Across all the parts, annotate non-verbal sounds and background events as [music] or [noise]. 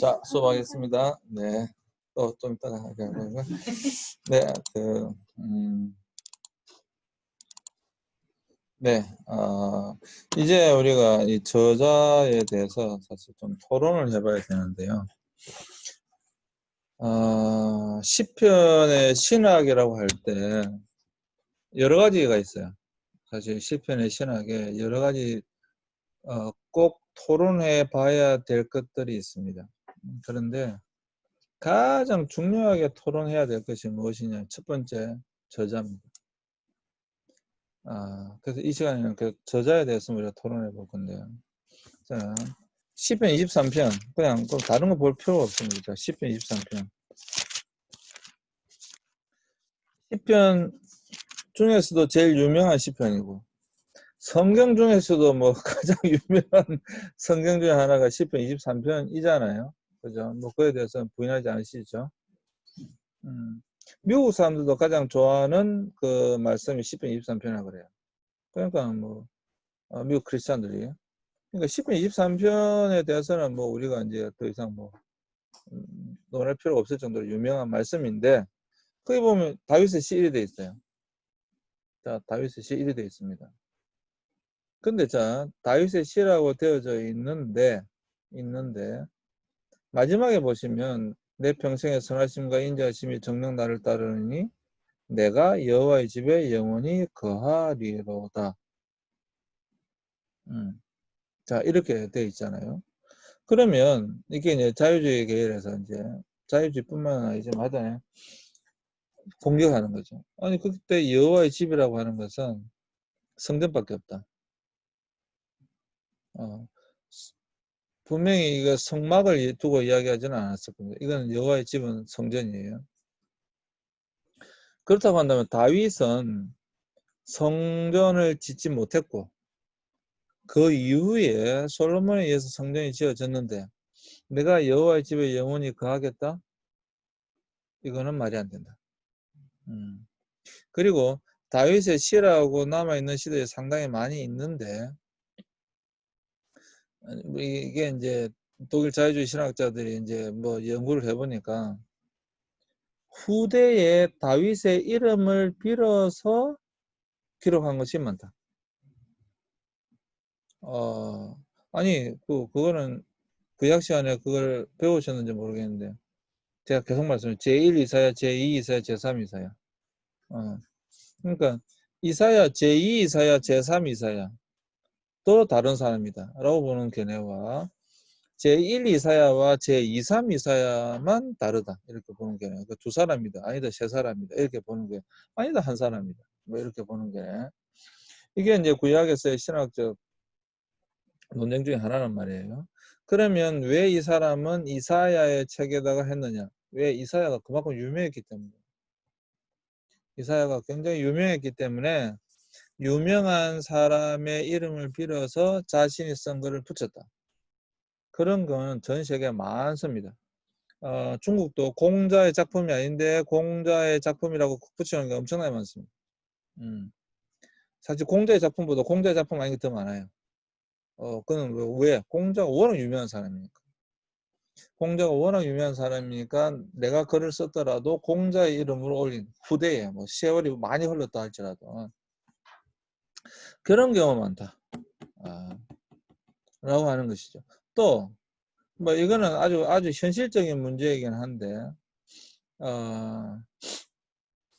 자, 수업하겠습니다. 네. 또, 좀 이따가 하겠고요. 네, 그, 음, 네, 어, 이제 우리가 이 저자에 대해서 사실 좀 토론을 해봐야 되는데요. 어, 시편의 신학이라고 할 때 여러 가지가 있어요. 사실 시편의 신학에 여러 가지 어, 꼭 토론해 봐야 될 것들이 있습니다. 그런데 가장 중요하게 토론해야 될 것이 무엇이냐? 첫 번째 저자입니다. 아, 그래서 이 시간에는 그 저자에 대해서 우리가 토론해 볼 건데요. 자, 10편 23편 그냥 또 다른 거 볼 필요가 없습니다. 10편 23편 10편 중에서도 제일 유명한 시편이고 성경 중에서도 뭐 [laughs] 가장 유명한 성경 중에 하나가 10편 23편이잖아요. 그죠? 뭐 그에 대해서 부인하지 않으시죠? 음, 미국 사람들도 가장 좋아하는 그 말씀이 10편 23편이라고 그래요. 그러니까 뭐 어, 미국 크리스찬들이 그러니까 10편 23편에 대해서는 뭐 우리가 이제 더 이상 뭐 음, 논할 필요가 없을 정도로 유명한 말씀인데 거기 보면 다윗의 시 1이 돼 있어요. 자, 다윗의 시 1이 돼 있습니다. 근데 자, 다윗의 시라고 되어져 있는데 있는데 마지막에 보시면 내 평생의 선하심과 인자하심이 정령 나를 따르니 내가 여호와의 집에 영원히 거하리로다. 음. 자 이렇게 돼 있잖아요. 그러면 이게 이제 자유주의 계열에서 이제 자유주의뿐만 아니지 마다 공격하는 거죠. 아니 그때 여호와의 집이라고 하는 것은 성전밖에 없다. 어, 분명히 이거 성막을 두고 이야기하지는 않았을 겁니다. 이건 여호와의 집은 성전이에요. 그렇다고 한다면 다윗은 성전을 짓지 못했고 그 이후에 솔로몬에 의해서 성전이 지어졌는데 내가 여호와의 집에 영원히 거하겠다? 이거는 말이 안 된다. 음. 그리고 다윗의 시라고 남아있는 시들이 상당히 많이 있는데 뭐 이게 이제 독일 자유주의 신학자들이 이제 뭐 연구를 해보니까 후대에 다윗의 이름을 빌어서 기록한 것이 많다. 어, 아니, 그, 그거는 구약 시간에 그걸 배우셨는지 모르겠는데, 제가 계속 말씀을 제1 이사야, 제2 이사야, 제3 이사야. 어, 그러니까, 이사야, 제2 이사야, 제3 이사야. 또 다른 사람이다. 라고 보는 견해와 제1 이사야와 제2, 3 이사야만 다르다. 이렇게 보는 견해. 그두 사람이다. 아니다. 세 사람이다. 이렇게 보는 게 아니다. 한 사람이다. 뭐 이렇게 보는 게 이게 이제 구약에서의 신학적 논쟁 중에 하나란 말이에요. 그러면 왜 이 사람은 이사야의 책에다가 했느냐? 왜 이사야가 그만큼 유명했기 때문에. 이사야가 굉장히 유명했기 때문에 유명한 사람의 이름을 빌어서 자신이 쓴 글을 붙였다. 그런 건 전 세계에 많습니다. 어, 중국도 공자의 작품이 아닌데 공자의 작품이라고 붙이는 게 엄청나게 많습니다. 음. 사실 공자의 작품보다 공자의 작품 아닌 게 더 많아요. 어, 그는 왜? 공자가 워낙 유명한 사람이니까. 공자가 워낙 유명한 사람이니까 내가 글을 썼더라도 공자의 이름으로 올린 후대에 뭐 세월이 많이 흘렀다 할지라도 그런 경우 많다. 아, 라고 하는 것이죠. 또, 뭐, 이거는 아주, 아주 현실적인 문제이긴 한데, 어,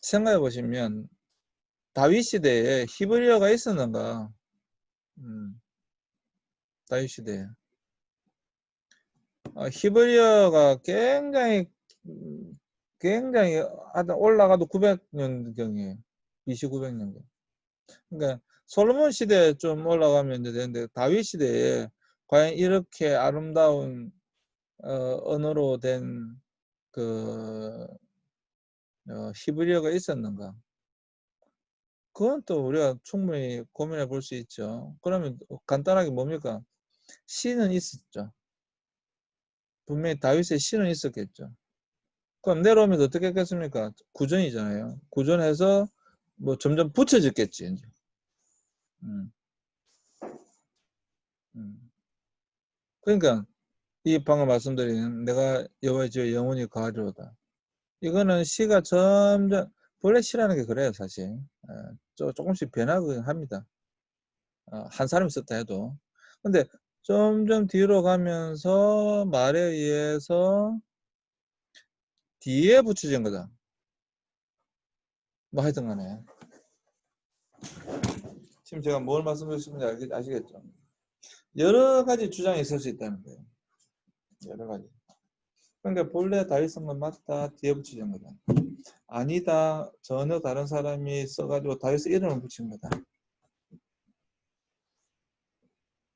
생각해 보시면, 다윗 시대에 히브리어가 있었는가? 음, 다윗 시대에. 어, 히브리어가 굉장히, 굉장히, 하여튼 올라가도 900년경이에요. BC 900년경. 그러니까, 솔로몬 시대에 좀 올라가면 되는데 다윗 시대에 과연 이렇게 아름다운 어, 언어로 된그 어, 히브리어가 있었는가? 그건 또 우리가 충분히 고민해 볼 수 있죠. 그러면 간단하게 뭡니까? 시는 있었죠. 분명히 다윗의 시는 있었겠죠. 그럼 내려오면 어떻게 했겠습니까? 구전이잖아요. 구전해서 뭐 점점 붙여졌겠지. 이제. 음. 음. 그러니까 이 방금 말씀드린 내가 여호와의 영원히 거하리로다. 이거는 시가 점점 본래 시라는 게 그래요 사실. 어, 조- 조금씩 변하긴 합니다. 어, 한 사람이 썼다 해도. 근데 점점 뒤로 가면서 말에 의해서 뒤에 붙여진 거다. 뭐 하여튼 간에. 지금 제가 뭘 말씀드렸는지 알겠, 아시겠죠? 여러 가지 주장이 있을 수 있다는 거예요. 여러 가지. 그러니까 본래 다윗 쓴건 맞다. 뒤에 붙여진 거다. 아니다. 전혀 다른 사람이 써가지고 다윗의 이름을 붙인 거다.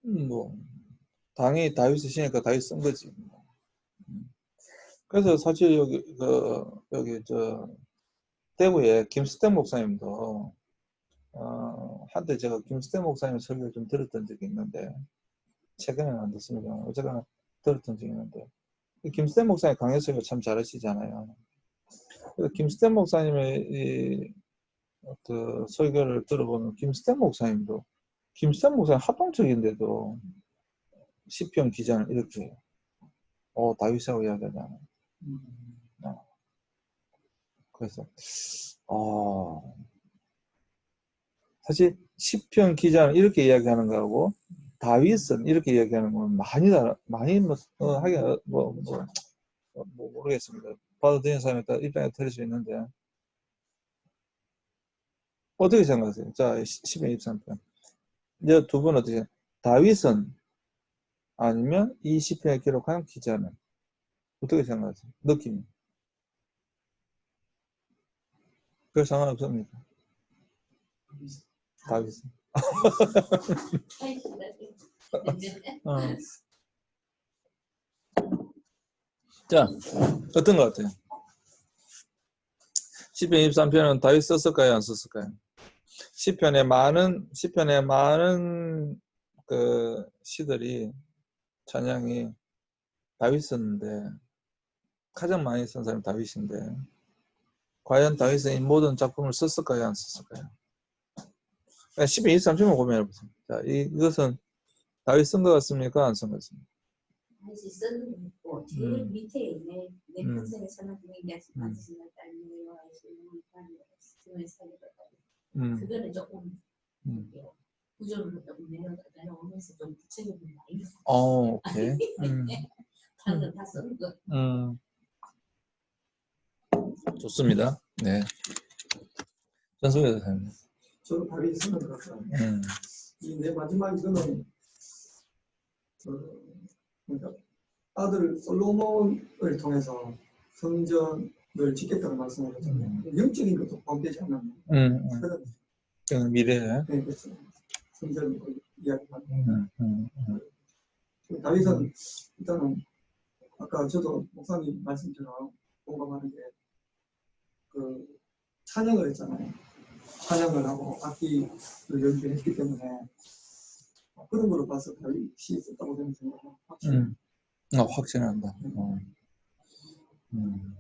음, 뭐 당연히 다윗이 쓰니까 다윗 쓴 거지. 음. 그래서 사실 여기 그 여기 저 대구에 김수태 목사님도 어, 한때 제가 김수태 목사님 설교를 좀 들었던 적이 있는데 최근에는 안 듣습니다. 어쨌거나 들었던 적이 있는데 이 김수태 목사님 강의 설교 참 잘하시잖아요. 김수태 목사님의 이, 그 설교를 들어보면 김수태 목사님도 김수태 목사님 합동적인데도 시편 기자는 이렇게. 어 다윗하고 이야기하잖아요. 어. 그래서 어 사실 시편 기자는 이렇게 이야기하는 거하고 다윗은 이렇게 이야기하는 건 많이 다르 많이 뭐 어, 하긴 어, 뭐, 뭐, 어, 뭐 모르겠습니다. 받아들이는 사람에 따라 입장이 틀릴 수 있는데 어떻게 생각하세요? 자, 10편 23편. 이제 두 분 어떻게? 다윗은 아니면 이 시편에 기록한 기자는 어떻게 생각하세요? 느낌이. 별 상관없습니까? 다윗은. 어. 자, 어떤 것 같아요? 10편 23편은 다윗 썼을까요? 안 썼을까요? 10편에 많은, 10편에 많은 그 시들이, 찬양이 다윗 썼는데, 가장 많이 쓴 사람이 다윗인데, 과연 다윗은 이 모든 작품을 썼을까요? 안 썼을까요? 10편 23편만 고민해 보세요. 자, 이- 이것은 다윗 쓴 것 같습니까? 안 쓴 것 같습니까? 다시 쓰는 거 제일 음. 밑에 있네 내 음. 평생에 사는 음. 받으시는 살리가 음, 그거는 조금 음. 구조를 조금 내려 내려오면서 좀 구체적으로 많이 어, 오케이. [laughs] 음, 다른 다 쓰는 거 음. 좋습니다. 네. 전소개 선생님. 다리 쓰는 것 같아요. 음, 이내 마지막 이거는 그 그러니까 아들 솔로몬을 통해서 성전을 짓겠다고 말씀하셨잖아요. 영적인 것도 포함되지 않나요? 음, 음. 그런 그 미래에. 네, 그래서 성전 이야기하는 음, 음, 음. 그 다윗은 일단은 아까 저도 목사님 말씀처럼 공감하는 게 그 찬양을 했잖아요. 찬양을 하고 악기를 연주했기 때문에 그런 거로 봐서 다윗이 있었다고 저는 생각합니다. 확실히. 음. 어, 확신한다. 어. 음.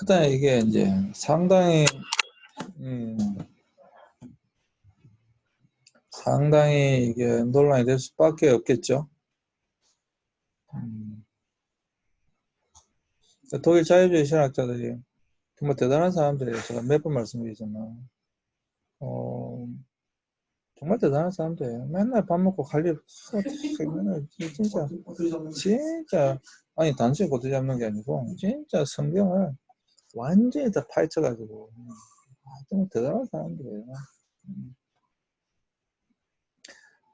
일단 이게 이제 상당히 음, 상당히 이게 논란이 될 수밖에 없겠죠. 음. 독일 자유주의 신학자들이 정말 대단한 사람들이에요. 제가 몇 번 말씀드리지만, 어, 정말 대단한 사람들이에요. 맨날 밥 먹고 갈일 없어. 맨날 진짜, 진짜, 아니, 단순히 고대 잡는 게 아니고, 진짜 성경을 완전히 다 파헤쳐가지고, 아, 정말 대단한 사람들이에요. 음.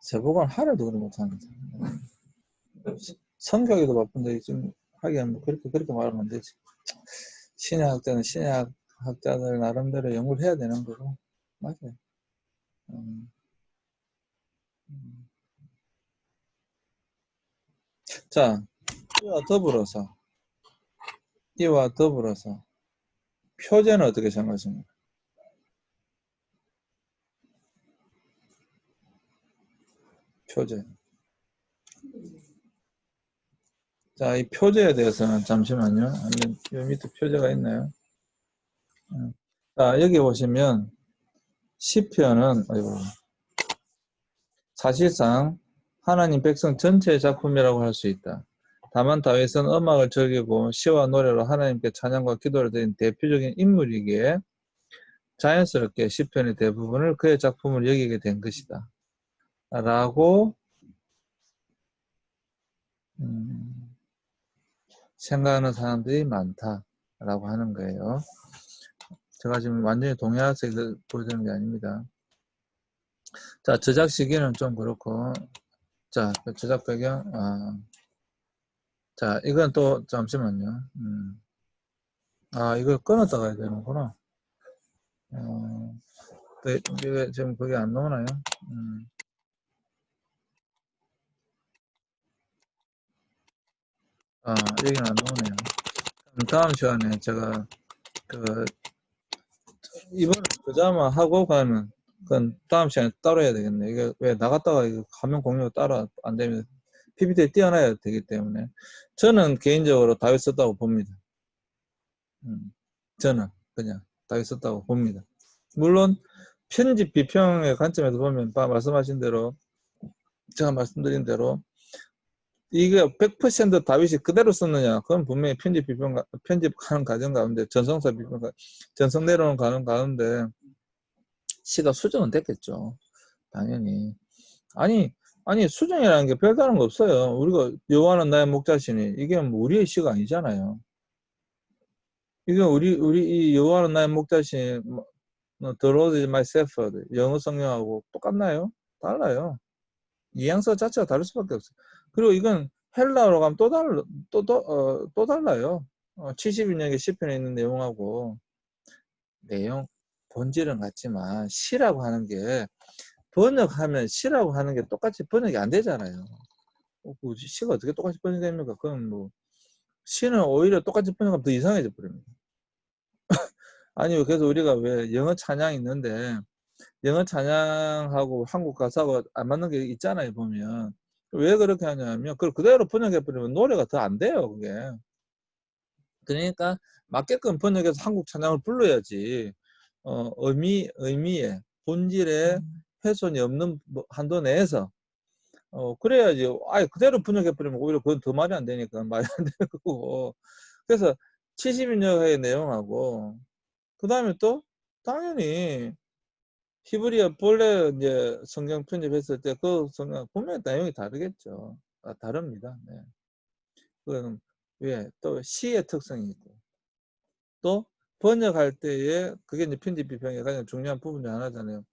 제복은 하나도 그리 못합니다. 성격에도 바쁜데 지금 하기엔 뭐 그렇게 그렇게 말하면 안 되지. 신약학자는 신약학자들 나름대로 연구를 해야 되는 거고 맞아요. 음. 음. 자, 이와 더불어서 이와 더불어서 표제는 어떻게 생각하십니까? 표제. 자, 이 표제에 대해서는 잠시만요. 요 밑에 표제가 있나요? 음. 자, 여기 보시면 시편은 아이고, 사실상 하나님 백성 전체의 작품이라고 할 수 있다. 다만 다윗은 음악을 즐기고 시와 노래로 하나님께 찬양과 기도를 드린 대표적인 인물이기에 자연스럽게 시편의 대부분을 그의 작품을 여기게 된 것이다. 라고 음, 생각하는 사람들이 많다라고 하는 거예요. 제가 지금 완전히 이걸 보여드리는 게 아닙니다. 자, 제작 시기는 좀 그렇고, 자, 그 제작 배경, 아, 자, 이건 또, 잠시만요. 음. 아, 이걸 끊었다 가야 되는구나. 어, 네, 이게 지금 그게 안 나오나요? 음. 아, 여기는 안 나오네요. 다음 시간에 제가, 그, 이번에 그자마 하고 가면, 그건 다음 시간에 따로 해야 되겠네. 이게 왜 나갔다가 이거 화면 공유 따로 안 되면 PPT에 띄워놔야 되기 때문에. 저는 개인적으로 다윗 썼다고 봅니다. 음, 저는 그냥 다윗 썼다고 봅니다. 물론, 편집 비평의 관점에서 보면, 바- 말씀하신 대로, 제가 말씀드린 대로, 이게 100% 다윗이 그대로 썼느냐? 그건 분명히 편집 비평, 편집하는 과정 가운데, 전성사 비평, 전성 내려오는 과정 가운데, 시가 수정은 됐겠죠. 당연히. 아니, 아니, 수정이라는 게 별다른 거 없어요. 우리가 여호와는 나의 목자시니, 이게 뭐 우리의 시가 아니잖아요. 이게 우리, 우리 이 여호와는 나의 목자시니, 뭐, The Lord is my shepherd. 영어 성경하고 똑같나요? 달라요. 이양서 자체가 다를 수밖에 없어요. 그리고 이건 헬라어로 가면 또 달라, 또, 또, 어, 또 달라요. 어, 71년의 시편에 있는 내용하고 내용, 본질은 같지만 시라고 하는 게 번역하면 시라고 하는 게 똑같이 번역이 안 되잖아요. 어, 그 시가 어떻게 똑같이 번역됩니까? 그건 뭐 시는 오히려 똑같이 번역하면 더 이상해져 버립니다. [laughs] 아니 그래서 우리가 왜 영어 찬양 있는데 영어 찬양하고 한국 가사하고 안 맞는 게 있잖아요 보면 왜 그렇게 하냐면 그걸 그대로 번역해 버리면 노래가 더 안 돼요 그게. 그러니까 맞게끔 번역해서 한국 찬양을 불러야지 어, 의미 의미에 본질에 훼손이 없는 뭐 한도 내에서 어 그래야지 아예 그대로 번역해 버리면 오히려 그건 더 말이 안 되니까 [laughs] 말이 안 되는 거고. 그래서 70년의 내용하고 그 다음에 또 당연히 히브리어 본래 이제 성경 편집했을 때 그 성경 분명히 내용이 다르겠죠. 아, 다릅니다. 네. 그건 왜? 또 시의 특성이 있고 또 번역할 때에 그게 이제 편집 비평의 가장 중요한 부분 중 하나잖아요.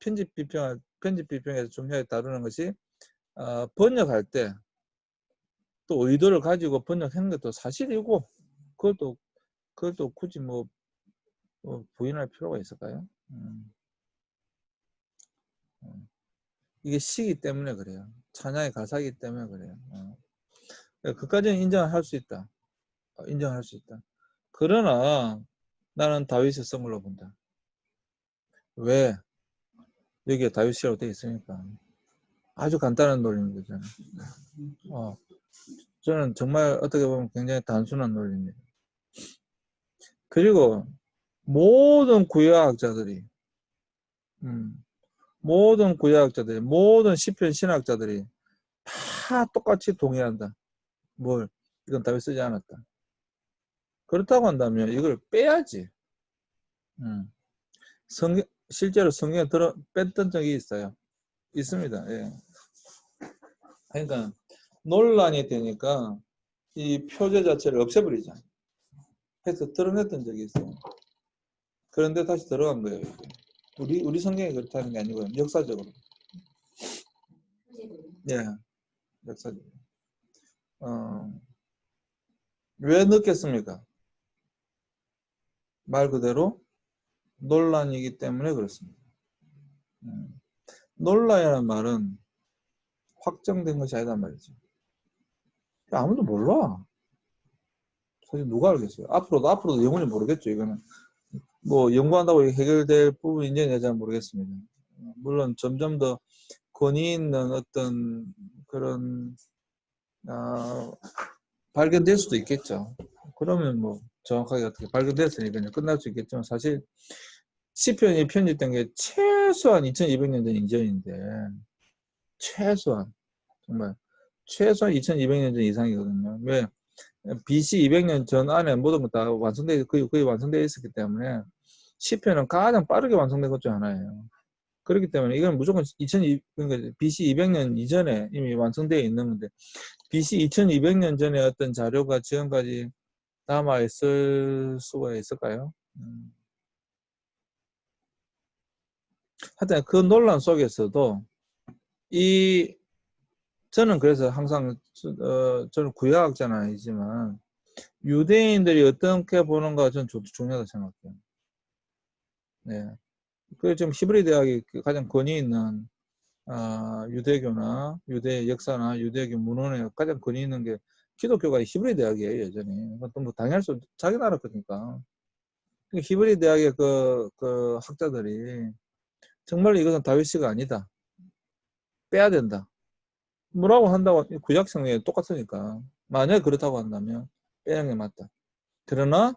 편집 비평 편집 비평에서 중요하게 다루는 것이 어, 번역할 때 또 의도를 가지고 번역하는 것도 사실이고 그것도 그것도 굳이 뭐, 뭐 부인할 필요가 있을까요? 음. 음. 이게 시기 때문에 그래요. 찬양의 가사이기 때문에 그래요. 어. 그까지는 인정할 수 있다. 어, 인정할 수 있다. 그러나 나는 다윗의 쓴 걸로 본다. 왜? 여기에 다윗이라고 되어 있으니까. 아주 간단한 논리인 거잖아요. 어, 저는 정말 어떻게 보면 굉장히 단순한 논리입니다. 그리고 모든 구약학자들이 음, 모든 구약학자들이 모든 시편 신학자들이 다 똑같이 동의한다. 뭘? 이건 다윗 쓰지 않았다. 그렇다고 한다면 이걸 빼야지. 음. 성경, 실제로 성경에 들어 뺐던 적이 있어요. 있습니다. 예. 그러니까 논란이 되니까 이 표제 자체를 없애버리자. 해서 드러냈던 적이 있어요. 그런데 다시 들어간 거예요. 이게. 우리 우리 성경이 그렇다는 게 아니고요. 역사적으로. 예. 역사적으로. 어, 왜 넣겠습니까? 말 그대로 논란이기 때문에 그렇습니다. 음. 논란이라는 말은 확정된 것이 아니단 말이죠. 아무도 몰라. 사실 누가 알겠어요. 앞으로도 앞으로도 영원히 모르겠죠. 이거는 뭐 연구한다고 해결될 부분인지 잘 모르겠습니다. 물론 점점 더 권위 있는 어떤 그런 어, 발견될 수도 있겠죠. 그러면 뭐 정확하게 어떻게 발견됐으니까 끝날 수 있겠지만 사실 시편이 편집된 게 최소한 2200년 전 이전인데 최소한 정말 최소한 2200년 전 이상이거든요. 왜? BC 200년 전 안에 모든 것 다 완성돼 거의, 거의 완성되어 있었기 때문에 시편은 가장 빠르게 완성된 것 중 하나예요. 그렇기 때문에 이건 무조건 2002 그러니까 BC 200년 이전에 이미 완성되어 있는 건데 BC 2200년 전에 어떤 자료가 지금까지 남아 있을 수가 있을까요? 음. 하여튼 그 논란 속에서도 이 저는 그래서 항상 어, 저는 구약학자는 아니지만 유대인들이 어떻게 보는가 저는 좀 중요하다 생각해요. 네. 그 지금 히브리 대학이 그 가장 권위 있는 아, 유대교나 유대 역사나 유대교 문헌에 가장 권위 있는 게 기독교가 히브리 대학이에요 여전히. 그것도 뭐 당연할 수 자기 나라 거니까. 그 히브리 대학의 그, 그 학자들이 정말 이것은 다윗이가 아니다. 빼야 된다. 뭐라고 한다고 구약 성경에 똑같으니까 만약에 그렇다고 한다면 빼는 게 맞다. 그러나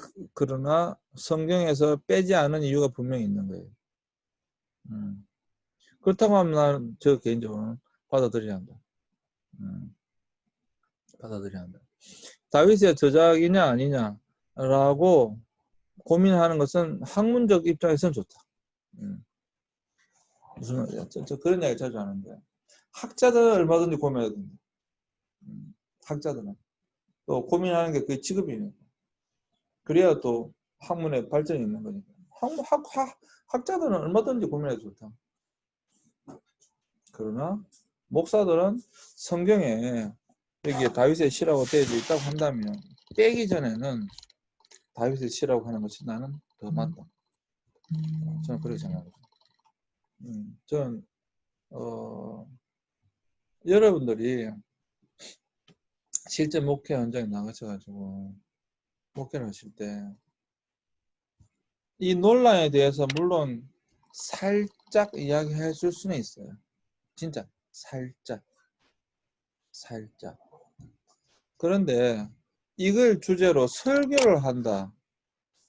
그- 그러나 성경에서 빼지 않은 이유가 분명히 있는 거예요. 음. 그렇다고 하면 나는 저 개인적으로는 받아들여야 한다. 음. 받아들여야 한다. 다윗의 저작이냐 아니냐라고 고민하는 것은 학문적 입장에서는 좋다. 음. 무슨? 저, 저 그런 이야기 자주 하는데 학자들은 얼마든지 고민해도 된다. 음. 학자들은 또 고민하는 게 그게 직업이니까. 그래야 또 학문의 발전이 있는 거니까. 학, 학, 학, 학자들은 얼마든지 고민해도 좋다. 그러나 목사들은 성경에 여기에 다윗의 시라고 되어져 있다고 한다면 빼기 전에는 다윗의 시라고 하는 것이 나는 더 맞다. 저는 그렇게 생각합니다. 음, 전 어, 여러분들이 실제 목회 현장에 나가셔가지고 목회를 하실 때 이 논란에 대해서 물론 살짝 이야기해 줄 수는 있어요. 진짜 살짝 살짝 그런데 이걸 주제로 설교를 한다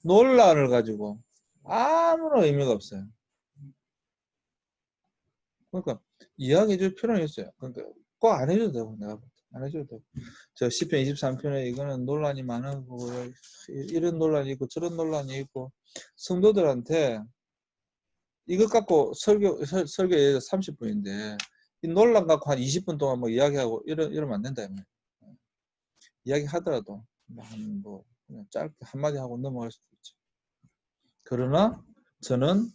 논란을 가지고 아무런 의미가 없어요. 그러니까 이야기해 줄 필요는 있어요. 그러니까 꼭 안 해줘도 되고 내가. 안 해줘도 저 10편 23편에 이거는 논란이 많은 거고요. 이런 논란이 있고 저런 논란이 있고 성도들한테 이것 갖고 설교 설, 설교에 30분인데 이 논란 갖고 한 20분 동안 뭐 이야기하고 이러, 이러면 안 된다. 이거예요. 이야기 하더라도 뭐 그냥 짧게 한마디 하고 넘어갈 수도 있죠. 그러나 저는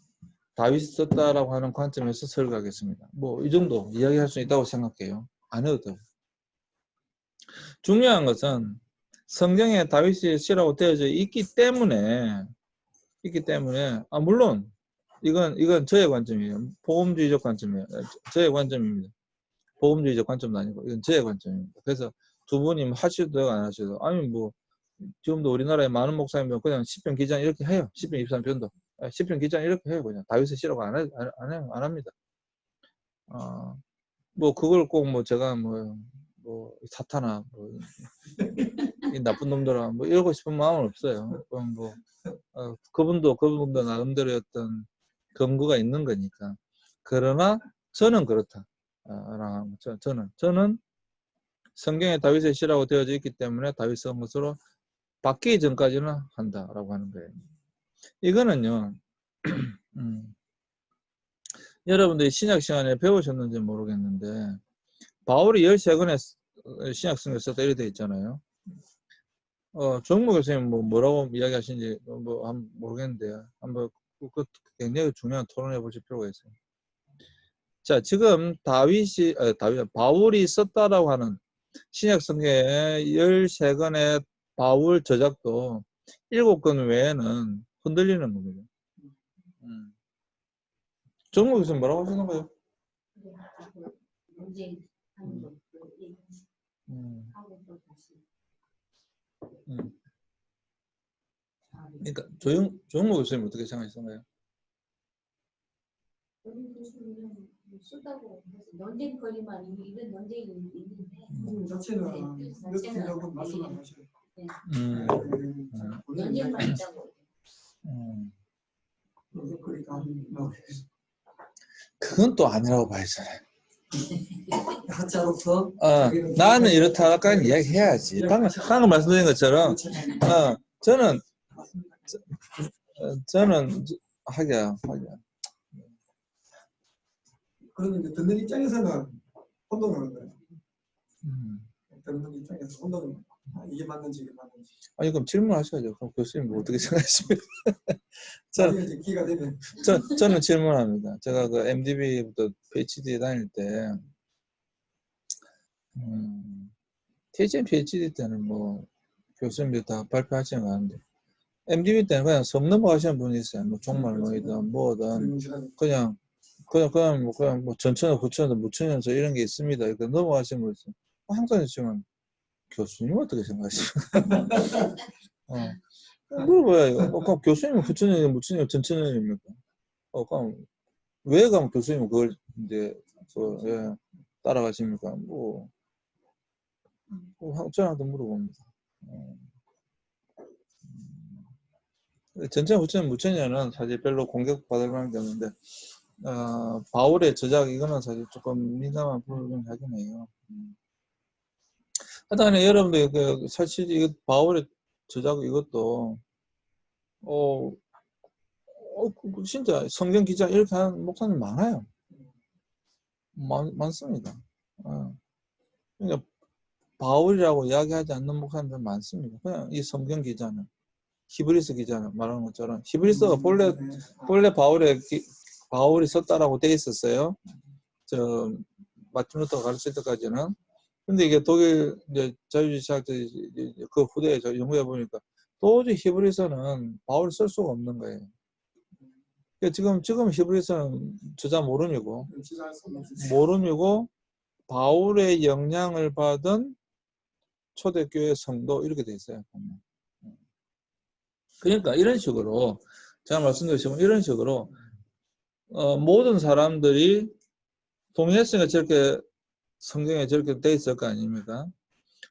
다윗이 썼다라고 하는 관점에서 설교하겠습니다. 뭐 이 정도 이야기할 수 있다고 생각해요. 안 해도 되고. 중요한 것은 성경에 다윗이 시라고 되어져 있기 때문에 있기 때문에 아 물론 이건 이건 저의 관점이에요. 보험주의적 관점이에요. 저의 관점입니다. 보험주의적 관점도 아니고 이건 저의 관점입니다. 그래서 두 분이 뭐 되고 안 하셔도 아니 뭐 지금도 우리나라에 많은 목사님들 그냥 10편 기장 이렇게 해요. 10편 23편도 10편 기장 이렇게 해요. 그냥 다윗의 시라고 안, 해, 안, 안. 안 합니다. 어, 뭐 그걸 꼭 뭐 제가 뭐, 뭐 사탄아 뭐, 이 나쁜 놈들아 뭐 이러고 싶은 마음은 없어요. 그건 뭐 어, 그분도 그분도 나름대로 어떤 근거가 있는 거니까. 그러나 저는 그렇다. 아. 저, 저는 저는 성경에 다윗의 시라고 되어져 있기 때문에 다윗 쓴 것으로 바뀌기 전까지는 한다라고 하는 거예요. 이거는요. [clears throat] 음, 여러분들이 신약 시간에 배우셨는지 모르겠는데 바울이 13권의 신약 성경 썼다 이렇게 되어 있잖아요. 어, 정모 교수님 뭐 뭐라고 이야기하시는지 뭐 한번 모르겠는데 한번 그, 그 굉장히 중요한 토론해 보실 필요가 있어요. 자, 지금 다윗이 아, 다윗 바울이 썼다라고 하는 신약 성경의 13권의 바울 저작도 7권 외에는 흔들리는 겁니다. 음. 정모 교수님 뭐라고 하시는 거예요? 문제 하는 것도 음, 하고 또 다시 음. 잘 그러니까 조영 조영모 교수님 어떻게 생각하시나요? 우리 교수님은 쓰다고 해서 논쟁거리만 있는 이런 논쟁이 있는데 음, 자체는 네, 뜻 이렇게 자체는 하고 말씀 안 예, 하셔요. 음, 음, 잘 모르겠네. 논쟁만 있다고 음, 무슨 그러니까 뭐 그건 또 아니라고 봐야죠. 한자로서 어, 나는 이렇다 아까 이야기해야지. 방금, 방금 말씀드린 것처럼 어, 저는 어, 저는 하기야 하기야. 그러면 이제 듣는 입장에서는 혼동하는 거예요. 음. 듣는 입장에서 혼동을 해요. 아, 이게 맞는지 이게 맞는지. 아니 그럼 질문하셔야죠. 그럼 교수님 뭐 어떻게 생각하십니까? [laughs] 이제 기회가 되면 저, 저는 질문합니다. 제가 그 MDB부터 PhD 다닐 때, 음, THM PhD 때는 뭐, 교수님들 다 발표하시는 거 아는데, MDB 때는 그냥 섬 넘어가시는 분이 있어요. 뭐, 종말론이든 뭐든, 그런 시간에 그냥, 그냥, 그냥, 뭐, 그냥 뭐, 전천후, 후천후, 무천연서 이런 게 있습니다. 이렇게 넘어가시는 분 있어요. 항상 있지만, 교수님 어떻게 생각하십니까? [laughs] 어. 물어봐야 이거. 어, 그럼 교수님은 후천연이 무천연, 전천연입니까? 어, 그럼 왜 그럼 교수님은 그걸 이제 그, 예, 따라가십니까? 뭐, 뭐 학생한테 물어봅니다. 어. 음. 전천 후천 무천년은 사실 별로 공격받을 만한 게 없는데 어, 바울의 저작 이거는 사실 조금 민감한 부분이 하긴 해요. 음. 하여튼 여러분들 그 사실 이거 바울의 저작 이것도 어, 어, 그- 그 진짜 성경 기자 이렇게 하는 목사님 많아요. 많, 많습니다. 어. 그러니까 바울이라고 이야기하지 않는 목사님들 많습니다. 그냥 이 성경 기자는 히브리서 기자는 말하는 것처럼 히브리서가 본래 네. 본래 바울의 기- 바울이 썼다라고 돼 있었어요. 저 마틴 루터 가르칠 때까지는. 근데 이게 독일 이제 자유주의 이제 그 후대에 저 연구해 보니까 도저히 히브리서는 바울이 쓸 수가 없는 거예요. 그러니까 지금 지금 히브리서는 저자 모름이고 모름이고 바울의 영향을 받은 초대교회 성도 이렇게 돼 있어요. 그러니까 이런 식으로 제가 말씀드렸지만 이런 식으로 어, 모든 사람들이 동의했으니까 저렇게 성경에 저렇게 돼 있을 거 아닙니까?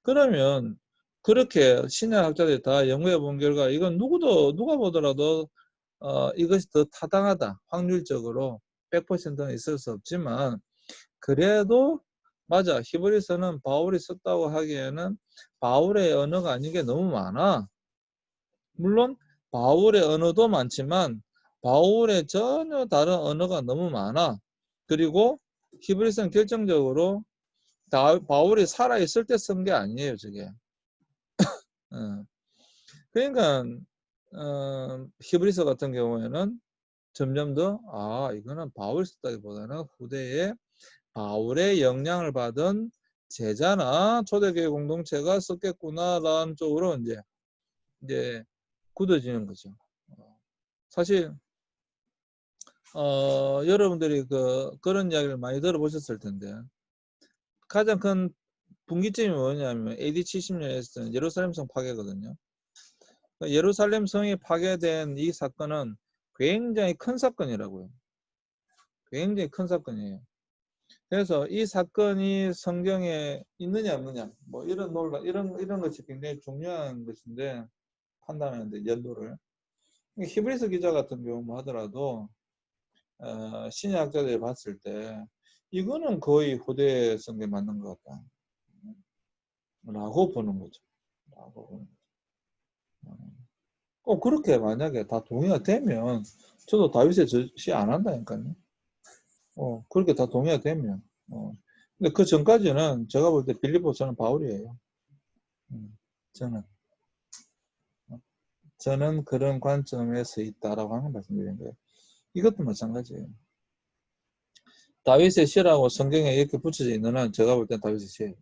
그러면 그렇게 신약학자들이 다 연구해 본 결과 이건 누구도 누가 보더라도 어, 이것이 더 타당하다. 확률적으로 100%는 있을 수 없지만 그래도 맞아. 히브리서는 바울이 썼다고 하기에는 바울의 언어가 아닌 게 너무 많아. 물론 바울의 언어도 많지만 바울의 전혀 다른 언어가 너무 많아. 그리고 히브리서는 결정적으로 다, 바울이 살아있을 때 쓴 게 아니에요 저게 [laughs] 어. 그러니까 어, 히브리서 같은 경우에는 점점 더, 아, 이거는 바울 썼다기보다는 후대에 바울의 영향을 받은 제자나 초대교회 공동체가 썼겠구나라는 쪽으로 이제, 이제 굳어지는 거죠. 어, 사실, 어, 여러분들이 그, 그런 이야기를 많이 들어보셨을 텐데, 가장 큰 분기점이 뭐냐면 AD 70년에 있었던 예루살렘 성 파괴거든요. 그 예루살렘 성이 파괴된 이 사건은 굉장히 큰 사건이라고요. 굉장히 큰 사건이에요. 그래서 이 사건이 성경에 있느냐 없느냐 뭐 이런 논란 이런 이런 것이 굉장히 중요한 것인데 판단하는데 연도를 히브리서 기자 같은 경우 하더라도 어, 신약자들이 봤을 때 이거는 거의 후대 성경에 맞는 것 같다. 라고 보는 거죠. 라고 보는 거죠. 꼭 그렇게 만약에 다 동의가 되면 저도 다윗의 저시 안 한다니까요. 어, 그렇게 다 동의가 되면. 어. 근데 그 전까지는 제가 볼 때 빌리포스는 바울이에요. 음, 저는. 어, 저는 그런 관점에서 있다라고 하는 말씀드리는 거예요. 이것도 마찬가지예요. 다윗의 시라고 성경에 이렇게 붙여져 있는 한 제가 볼 땐 다윗의 시예요.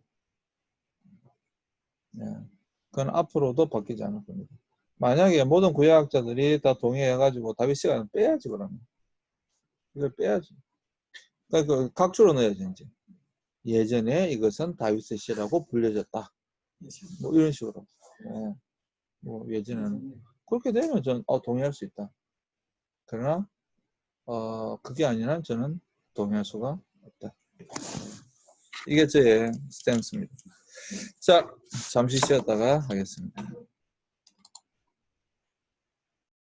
네. 그건 앞으로도 바뀌지 않을 겁니다. 만약에 모든 구약학자들이 다 동의해가지고 다윗 시간을 빼야지 그러면 이걸 빼야지. 그러니까 그 각주로 넣어야지 이제. 예전에 이것은 다윗의 시라고 불려졌다. 뭐 이런 식으로. 예. 뭐 예전에는 그렇게 되면 저는 어, 동의할 수 있다. 그러나 어, 그게 아니라 저는 동의할 수가 없다. 이게 제 스탠스입니다. 자, 잠시 쉬었다가 하겠습니다.